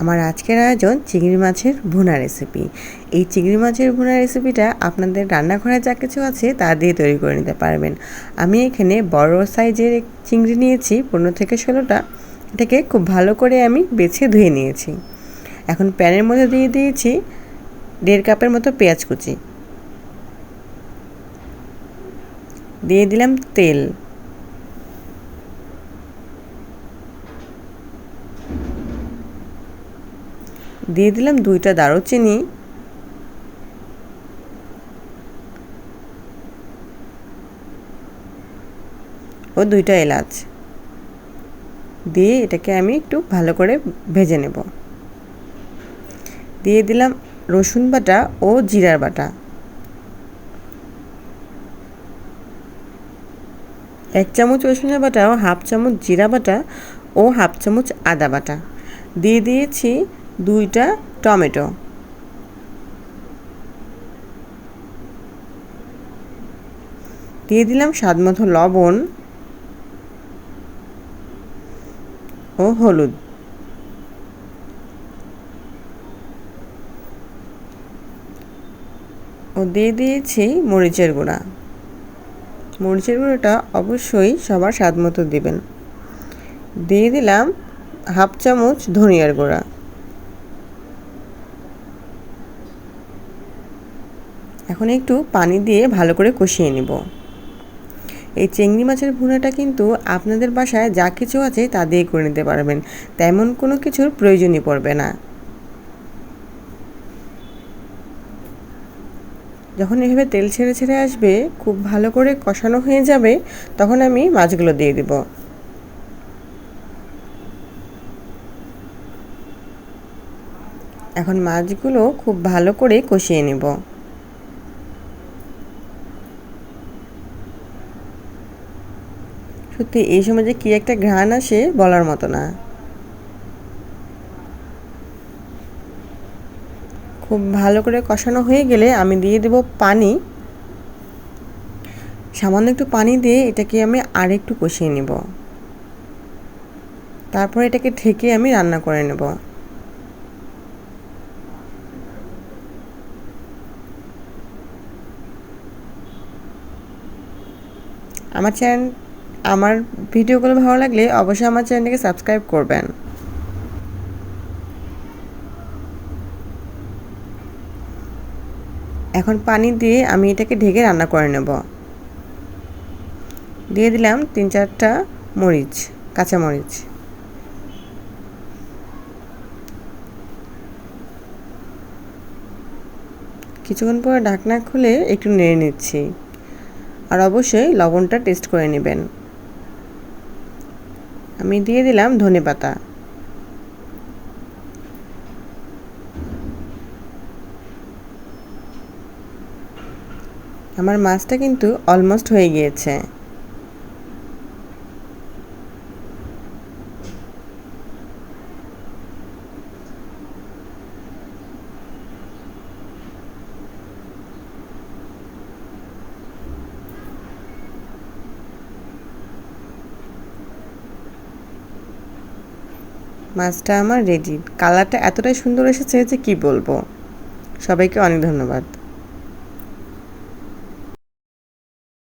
আমার আজকের আয়োজন চিংড়ি মাছের ভুনা রেসিপি এই চিংড়ি মাছের ভুনা রেসিপিটা আপনাদের রান্নাঘরে যা কিছু আছে তা দিয়ে তৈরি করে নিতে পারবেন। আমি এখানে বড় সাইজের চিংড়ি নিয়েছি, পনেরো থেকে ষোলোটা। এটাকে খুব ভালো করে আমি বেছে ধুয়ে নিয়েছি। এখন প্যানের মধ্যে দিয়ে দিয়েছি দেড় কাপের মতো পেঁয়াজ কুচি। দিয়ে দিলাম তেল। দিয়ে দিলাম দুইটা দারুচিনি। ও দুইটা এলাচ। দিয়ে এটাকে আমি একটু ভালো করে ভেজে নেব। দিয়ে দিলাম রসুন বাটা ও জিরার বাটা। এক চামচ রসুনের বাটা ও হাফ চামচ জিরা বাটা ও হাফ চামচ আদা বাটা। দিয়ে দিয়েছি দুইটা টমেটো। দিয়ে দিলাম স্বাদ মতো লবণ ও হলুদ। ও দিয়ে দিয়েছি মরিচের গুঁড়া। মরিচের গুঁড়োটা অবশ্যই সবার স্বাদ মতো দেবেন। দিয়ে দিলাম হাফ চামচ ধনিয়ার গুঁড়া। এখন একটু পানি দিয়ে ভালো করে কষিয়ে নিব। এই চিংড়ি মাছের ভুনাটা কিন্তু আপনাদের বাসায় যা কিছু আছে তা দিয়ে করে নিতে পারবেন, তেমন কোনো কিছুর প্রয়োজনই পড়বে না। যখন এভাবে তেল ছেড়ে ছেড়ে আসবে, খুব ভালো করে কষানো হয়ে যাবে, তখন আমি মাছগুলো দিয়ে দিব। এখন মাছগুলো খুব ভালো করে কষিয়ে নেব। সত্যি, এই সময় যে কী একটা ঘ্রাণ আসে বলার মতো না। খুব ভালো করে কষানো হয়ে গেলে আমি দিয়ে দেব পানি। সামান্য একটু পানি দিয়ে এটাকে আমি আর একটু কষিয়ে নেব। তারপর এটাকে ঢেকে আমি রান্না করে নেব। আমার চ্যানেল আমার ভিডিওগুলো ভালো লাগলে অবশ্যই আমার চ্যানেলটিকে সাবস্ক্রাইব করবেন। এখন পানি দিয়ে আমি এটাকে ঢেকে রান্না করে নেব। দিয়ে দিলাম তিন চারটা মরিচ, কাঁচা মরিচ। কিছুক্ষণ পরে ঢাকনা খুলে একটু নেড়ে নিচ্ছি। আর অবশ্যই লবণটা টেস্ট করে নেবেন। আমি দিয়ে দিলাম ধনে পাতা। আমার মাছটা কিন্তু অলমোস্ট হয়ে গিয়েছে। মাছটা আমার রেডি কালারটা এতটাই সুন্দর এসেছে যে কি বলব? সবাইকে অনেক ধন্যবাদ।